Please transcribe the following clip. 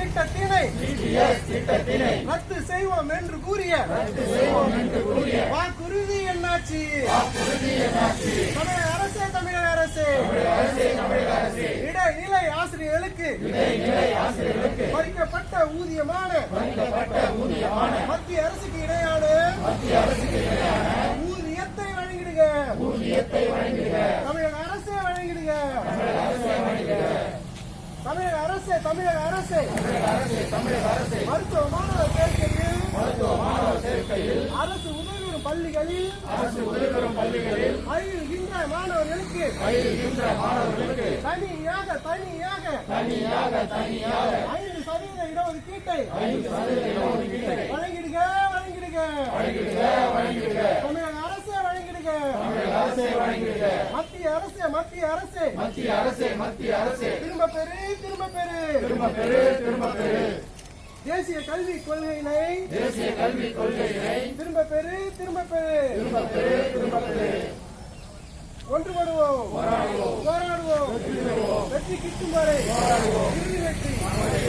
திட்டத்தினை ரத்து செய்வோம் என்று கூறிய வாக்குறுதி என்னாச்சு? தமிழக அரசே தமிழக அரசே. இடைநிலை ஆசிரியர்களுக்கு பறிக்கப்பட்ட ஊதியமான மத்திய அரசுக்கு இணையான ஊதியத்தை வழங்கிடுங்க தமிழக அரசே வழங்கிடுங்க தமிழக அரசு தமிழக அரசே. மருத்துவ மாணவர் சேர்க்கையில் அரசு உதவி பெறும் பள்ளிகளில் பயில்கின்ற மாணவர்களுக்கு தனியாக தனியாக ஐந்து சதவீத இடஒதுக்கீட்டை வழங்கிடுக வழங்கிடுக. தமிழக அரசே வழங்கிடுக. மத்திய அரசே மத்திய அரசே. மத்திய அரசே மத்திய அரசே. திரும்ப பெறு திரும்ப பெறு. திரும்ப பெறு திரும்ப பெறு. தேசிய கல்விக் கொள்கையினை தேசிய கல்விக் கொள்கையினை திரும்ப பெறு திரும்ப பெறு. திரும்ப பெறு திரும்ப பெறு. ஒன்றுபடுவோம். போராடுவோம். வெற்றி கிட்டும் வரை. இறுதி வெற்றி.